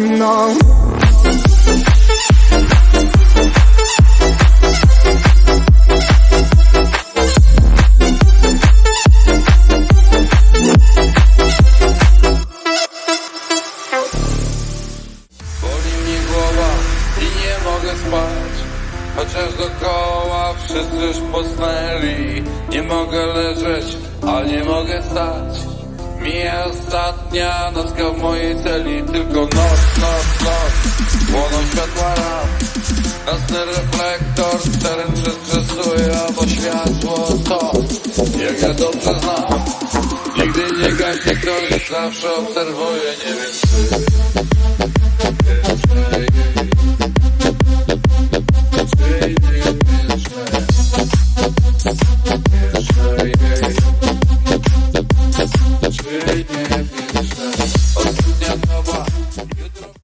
mną Boli mi głowa i nie mogę spać Chociaż dookoła wszyscy już posnęli. Nie mogę leżeć, a nie mogę stać. Mija ostatnia nocka w mojej celi Tylko noc, noc, noc Płoną światła lamp Nocny reflektor teren przestrzesuje Bo światło to, jak ja dobrze znam Nigdy nie gaśnie ktoś, zawsze obserwuje Nie wiem czy jej, You